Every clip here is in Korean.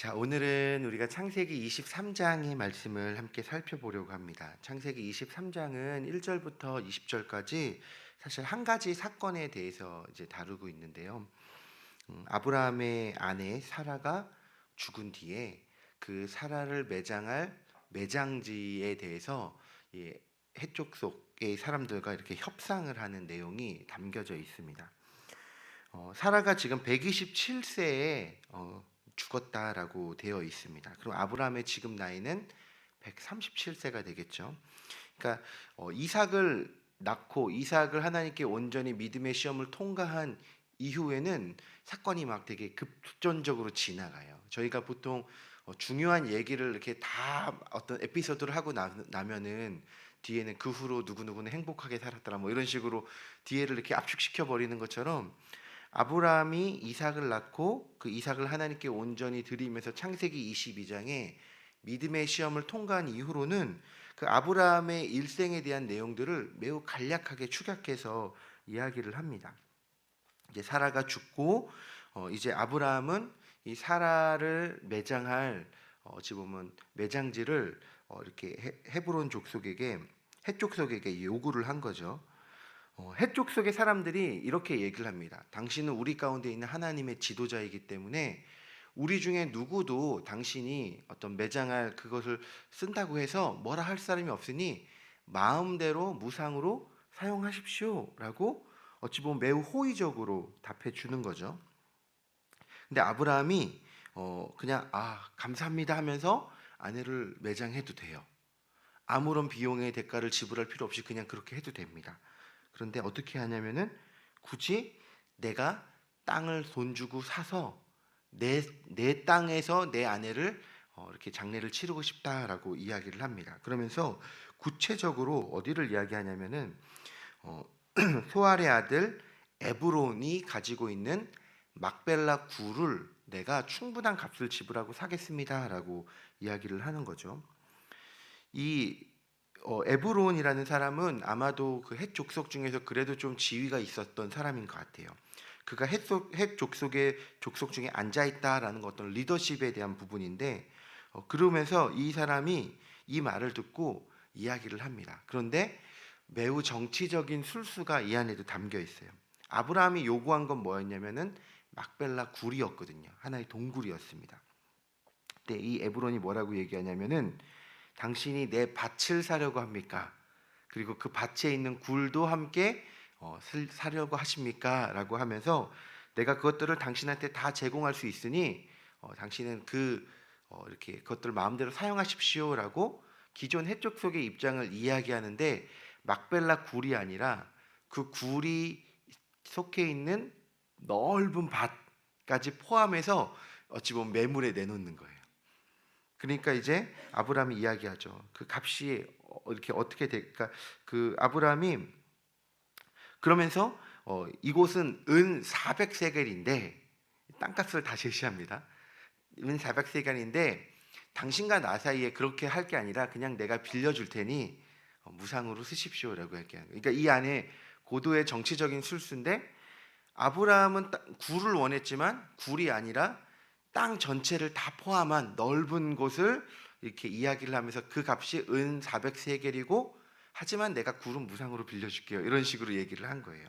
자, 오늘은 우리가 창세기 23장의 말씀을 함께 살펴보려고 합니다. 창세기 23장은 1절부터 20절까지 사실 한 가지 사건에 대해서 이제 다루고 있는데요. 음, 아브라함의 아내 사라가 죽은 뒤에 그 사라를 매장할 매장지에 대해서 이 해쪽 속의 사람들과 이렇게 협상을 하는 내용이 담겨져 있습니다. 어, 사라가 지금 127세에 어, 죽었다라고 되어 있습니다. 그럼 아브라함의 지금 나이는 137세가 되겠죠. 그러니까 어, 이삭을 낳고 이삭을 하나님께 온전히 믿음의 시험을 통과한 이후에는 사건이 막 되게 급전적으로 지나가요. 저희가 보통 어, 중요한 얘기를 이렇게 다 어떤 에피소드를 하고 나, 나면은 뒤에는 그 후로 누구 누구는 행복하게 살았더라 뭐 이런 식으로 뒤에를 이렇게 압축시켜 버리는 것처럼 아브라함이 이삭을 낳고 그 이삭을 하나님께 온전히 드리면서 창세기 22장에 믿음의 시험을 통과한 이후로는 그 아브라함의 일생에 대한 내용들을 매우 간략하게 축약해서 이야기를 합니다. 이제 사라가 죽고 어, 이제 아브라함은 이 사라를 매장할 어, 어찌 보면 매장지를 어, 이렇게 헤, 헤브론 족속에게 해족 속에게 요구를 한 거죠. 어, 해쪽 속의 사람들이 이렇게 얘기를 합니다. 당신은 우리 가운데 있는 하나님의 지도자이기 때문에 우리 중에 누구도 당신이 어떤 매장할 그것을 쓴다고 해서 뭐라 할 사람이 없으니 마음대로 무상으로 사용하십시오라고 어찌 보면 매우 호의적으로 답해 주는 거죠. 근데 아브라함이 어 그냥 아 감사합니다 하면서 아내를 매장해도 돼요. 아무런 비용의 대가를 지불할 필요 없이 그냥 그렇게 해도 됩니다. 그런데 어떻게 하냐면은 굳이 내가 땅을 돈 주고 사서 내, 내 땅에서 내 아내를 어, 이렇게 장례를 치르고 싶다라고 이야기를 합니다. 그러면서 구체적으로 어디를 이야기하냐면은 어, 소알의 아들 에브론이 가지고 있는 막벨라 구를 내가 충분한 값을 지불하고 사겠습니다라고 이야기를 하는 거죠. 이 어, 에브론이라는 사람은 아마도 그핵 족속 중에서 그래도 좀 지위가 있었던 사람인 것 같아요. 그가 핵 족속의 족속 중에 앉아 있다라는 어떤 리더십에 대한 부분인데 어, 그러면서 이 사람이 이 말을 듣고 이야기를 합니다. 그런데 매우 정치적인 술수가 이 안에도 담겨 있어요. 아브라함이 요구한 건 뭐였냐면은 막벨라 굴이었거든요. 하나의 동굴이었습니다. 근데 이 에브론이 뭐라고 얘기하냐면은 당신이 내 밭을 사려고 합니까? 그리고 그 밭에 있는 굴도 함께 어, 사려고 하십니까? 라고 하면서 내가 그것들을 당신한테 다 제공할 수 있으니 어, 당신은 그 어, 이렇게 그것들을 마음대로 사용하십시오라고 기존 해적 속의 입장을 이야기하는데 막벨라 굴이 아니라 그 굴이 속해 있는 넓은 밭까지 포함해서 어찌 보면 매물에 내놓는 거예요. 그러니까 이제 아브라함이 이야기하죠. 그 값이 어, 이렇게 어떻게 될까? 그 아브라함이 그러면서 어, 이곳은 은 400세겔인데 땅값을 다 제시합니다. 은 400세겔인데 당신과 나 사이에 그렇게 할 게 아니라 그냥 내가 빌려줄 테니 어, 무상으로 쓰십시오라고 거예요. 그러니까 이 안에 고도의 정치적인 술수인데 아브라함은 굴을 원했지만 굴이 아니라 땅 전체를 다 포함한 넓은 곳을 이렇게 이야기를 하면서 그 값이 은 400세겔이고 하지만 내가 굴은 무상으로 빌려줄게요. 이런 식으로 얘기를 한 거예요.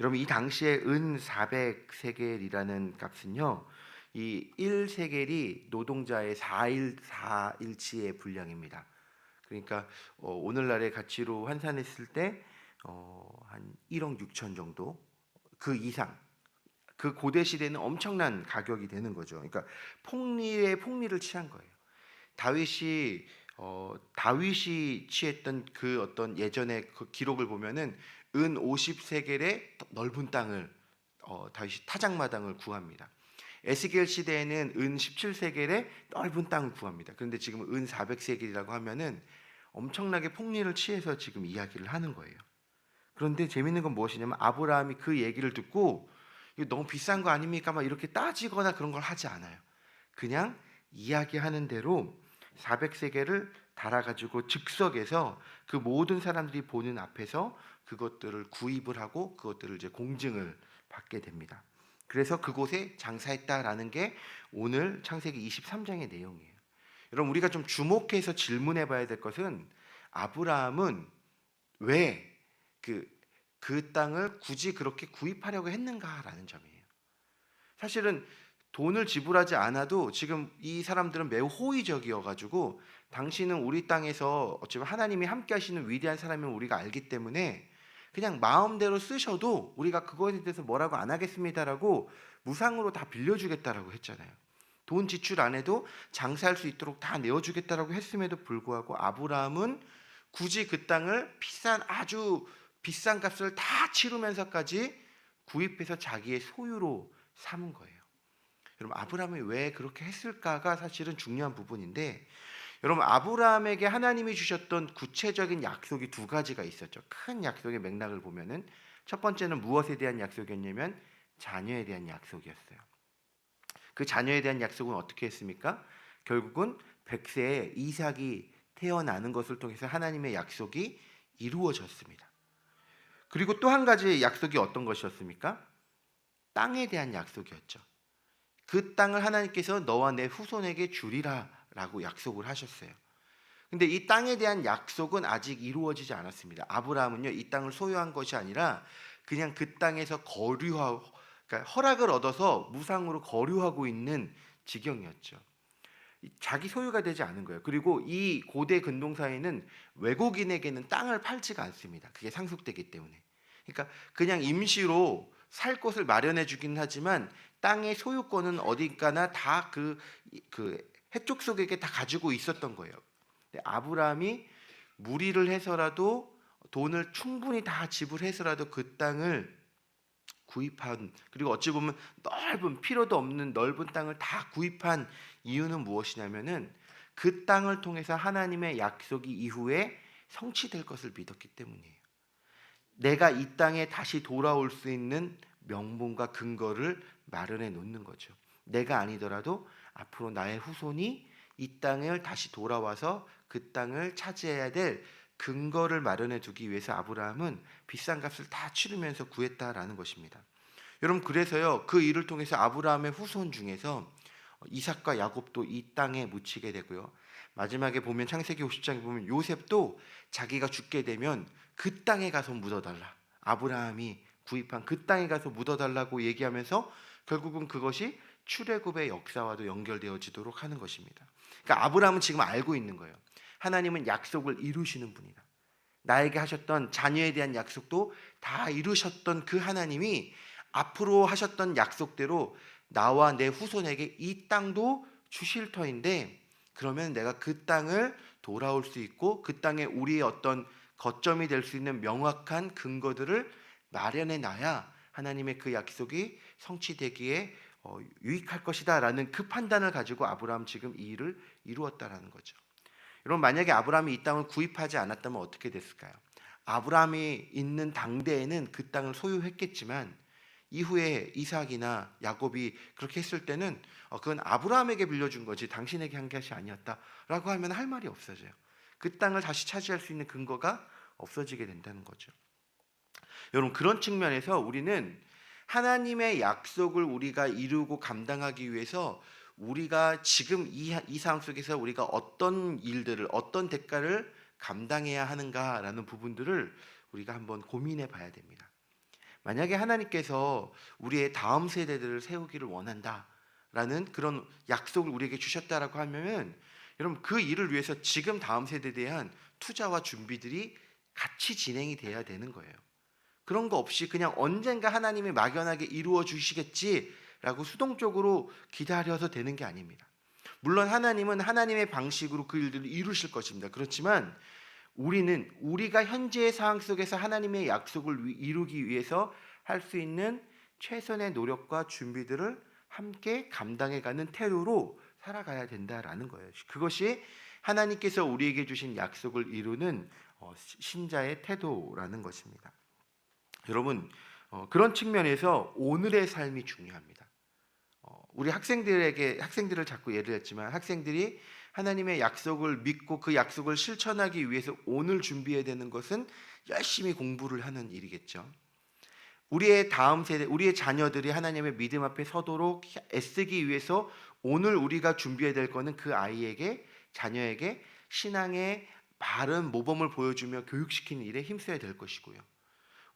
여러분 이 당시에 은 400세겔이라는 값은요. 이 1세겔이 노동자의 4일 4일치의 분량입니다. 그러니까 어, 오늘날의 가치로 환산했을 때한 어, 1억 6천 정도 그 이상 그 고대 시대는 엄청난 가격이 되는 거죠. 그러니까 폭리에 폭리를 취한 거예요. 다윗이 어, 다윗이 취했던 그 어떤 예전의 그 기록을 보면은 은 50세겔의 넓은 땅을 어, 다윗이 타작마당을 구합니다. 에스겔 시대에는 은 17세겔의 넓은 땅을 구합니다. 그런데 지금 은 400세겔이라고 하면은 엄청나게 폭리를 취해서 지금 이야기를 하는 거예요. 그런데 재밌는 건 무엇이냐면 아브라함이 그 얘기를 듣고 이거 너무 비싼 거 아닙니까? 막 이렇게 따지거나 그런 걸 하지 않아요. 그냥 이야기하는 대로 400세계를 달아가지고 즉석에서 그 모든 사람들이 보는 앞에서 그것들을 구입을 하고 그것들을 이제 공증을 받게 됩니다. 그래서 그곳에 장사했다라는 게 오늘 창세기 23장의 내용이에요. 여러분 우리가 좀 주목해서 질문해 봐야 될 것은 아브라함은 왜 그 그 땅을 굳이 그렇게 구입하려고 했는가라는 점이에요. 사실은 돈을 지불하지 않아도 지금 이 사람들은 매우 호의적이어 가지고 당신은 우리 땅에서 어쩌면 하나님이 함께 하시는 위대한 사람임을 우리가 알기 때문에 그냥 마음대로 쓰셔도 우리가 그것에 대해서 뭐라고 안 하겠습니다라고 무상으로 다 빌려주겠다라고 했잖아요. 돈 지출 안 해도 장사할 수 있도록 다 내어주겠다라고 했음에도 불구하고 아브라함은 굳이 그 땅을 비싼 아주 비싼 값을 다 치르면서까지 구입해서 자기의 소유로 삼은 거예요. 여러분 아브라함이 왜 그렇게 했을까가 사실은 중요한 부분인데 여러분 아브라함에게 하나님이 주셨던 구체적인 약속이 두 가지가 있었죠. 큰 약속의 맥락을 보면은 첫 번째는 무엇에 대한 약속이었냐면 자녀에 대한 약속이었어요. 그 자녀에 대한 약속은 어떻게 했습니까? 결국은 백세에 이삭이 태어나는 것을 통해서 하나님의 약속이 이루어졌습니다. 그리고 또 한 가지 약속이 어떤 것이었습니까? 땅에 대한 약속이었죠. 그 땅을 하나님께서 너와 내 후손에게 주리라라고 약속을 하셨어요. 근데 이 땅에 대한 약속은 아직 이루어지지 않았습니다. 아브라함은요, 이 땅을 소유한 것이 아니라 그냥 그 땅에서 거류하고 그러니까 허락을 얻어서 무상으로 거류하고 있는 지경이었죠. 이 자기 소유가 되지 않은 거예요. 그리고 이 고대 근동사회는 외국인에게는 땅을 팔지가 않습니다. 그게 상속되기 때문에. 그러니까 그냥 임시로 살 곳을 마련해 주긴 하지만 땅의 소유권은 어딘가나 다 그 그 해족 속에게 다 가지고 있었던 거예요. 아브라함이 무리를 해서라도 돈을 충분히 다 지불해서라도 그 땅을 구입한 그리고 어찌 보면 넓은 필요도 없는 넓은 땅을 다 구입한 이유는 무엇이냐면은 그 땅을 통해서 하나님의 약속이 이후에 성취될 것을 믿었기 때문이에요. 내가 이 땅에 다시 돌아올 수 있는 명분과 근거를 마련해 놓는 거죠. 내가 아니더라도 앞으로 나의 후손이 이 땅을 다시 돌아와서 그 땅을 차지해야 될 근거를 마련해 두기 위해서 아브라함은 비싼 값을 다 치르면서 구했다라는 것입니다. 여러분 그래서요 그 일을 통해서 아브라함의 후손 중에서 이삭과 야곱도 이 땅에 묻히게 되고요. 마지막에 보면 창세기 50장에 보면 요셉도 자기가 죽게 되면 그 땅에 가서 묻어달라. 아브라함이 구입한 그 땅에 가서 묻어달라고 얘기하면서 결국은 그것이 출애굽의 역사와도 연결되어지도록 하는 것입니다. 그러니까 아브라함은 지금 알고 있는 거예요. 하나님은 약속을 이루시는 분이다. 나에게 하셨던 자녀에 대한 약속도 다 이루셨던 그 하나님이 앞으로 하셨던 약속대로 나와 내 후손에게 이 땅도 주실 터인데 그러면 내가 그 땅을 돌아올 수 있고 그 땅에 우리의 어떤 거점이 될 수 있는 명확한 근거들을 마련해 놔야 하나님의 그 약속이 성취되기에 어, 유익할 것이다라는 그 판단을 가지고 아브라함 지금 이 일을 이루었다라는 거죠. 여러분 만약에 아브라함이 이 땅을 구입하지 않았다면 어떻게 됐을까요? 아브라함이 있는 당대에는 그 땅을 소유했겠지만 이후에 이삭이나 야곱이 그렇게 했을 때는 어, 그건 아브라함에게 빌려준 거지 당신에게 한 것이 아니었다라고 하면 할 말이 없어져요. 그 땅을 다시 차지할 수 있는 근거가 없어지게 된다는 거죠. 여러분 그런 측면에서 우리는 하나님의 약속을 우리가 이루고 감당하기 위해서 우리가 지금 이, 이 상황 속에서 우리가 어떤 일들을 어떤 대가를 감당해야 하는가라는 부분들을 우리가 한번 고민해 봐야 됩니다. 만약에 하나님께서 우리의 다음 세대들을 세우기를 원한다라는 그런 약속을 우리에게 주셨다라고 하면 여러분 그 일을 위해서 지금 다음 세대에 대한 투자와 준비들이 같이 진행이 돼야 되는 거예요. 그런 거 없이 그냥 언젠가 하나님이 막연하게 이루어 주시겠지 라고 수동적으로 기다려서 되는 게 아닙니다. 물론 하나님은 하나님의 방식으로 그 일들을 이루실 것입니다. 그렇지만 우리는 우리가 현재의 상황 속에서 하나님의 약속을 이루기 위해서 할 수 있는 최선의 노력과 준비들을 함께 감당해가는 태도로 살아가야 된다라는 거예요. 그것이 하나님께서 우리에게 주신 약속을 이루는 어, 신자의 태도라는 것입니다. 여러분 어, 그런 측면에서 오늘의 삶이 중요합니다. 어, 우리 학생들에게 학생들을 자꾸 예를 들지만 학생들이 하나님의 약속을 믿고 그 약속을 실천하기 위해서 오늘 준비해야 되는 것은 열심히 공부를 하는 일이겠죠. 우리의 다음 세대, 우리의 자녀들이 하나님의 믿음 앞에 서도록 애쓰기 위해서 오늘 우리가 준비해야 될 거는 그 아이에게 자녀에게 신앙의 바른 모범을 보여주며 교육시키는 일에 힘써야 될 것이고요.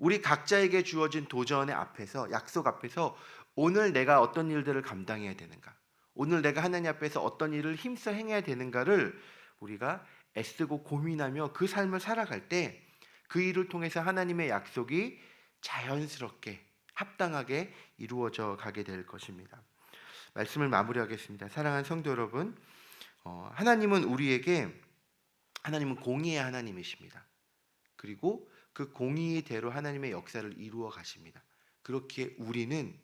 우리 각자에게 주어진 도전의 앞에서 약속 앞에서 오늘 내가 어떤 일들을 감당해야 되는가? 오늘 내가 하나님 앞에서 어떤 일을 힘써 행해야 되는가를 우리가 애쓰고 고민하며 그 삶을 살아갈 때 그 일을 통해서 하나님의 약속이 자연스럽게 합당하게 이루어져 가게 될 것입니다. 말씀을 마무리하겠습니다. 사랑하는 성도 여러분, 어, 하나님은 우리에게 하나님은 공의의 하나님이십니다. 그리고 그 공의대로 하나님의 역사를 이루어 가십니다. 그렇기에 우리는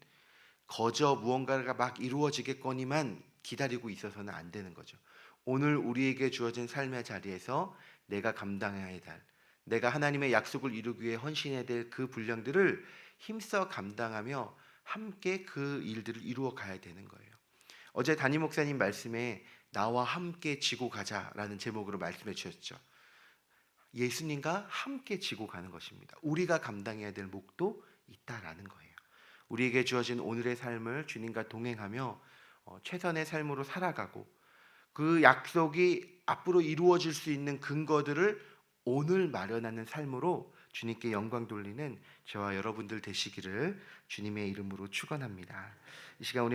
거저 무언가가 막 이루어지겠거니만 기다리고 있어서는 안 되는 거죠. 오늘 우리에게 주어진 삶의 자리에서 내가 감당해야 할 내가 하나님의 약속을 이루기 위해 헌신해야 될 그 분량들을 힘써 감당하며 함께 그 일들을 이루어 가야 되는 거예요. 어제 담임 목사님 말씀에 나와 함께 지고 가자라는 제목으로 말씀해 주셨죠. 예수님과 함께 지고 가는 것입니다. 우리가 감당해야 될 몫도 있다라는 거예요. 우리에게 주어진 오늘의 삶을 주님과 동행하며 어, 최선의 삶으로 살아가고 그 약속이 앞으로 이루어질 수 있는 근거들을 오늘 마련하는 삶으로 주님께 영광 돌리는 저와 여러분들 되시기를 주님의 이름으로 축원합니다. 이 시간 우리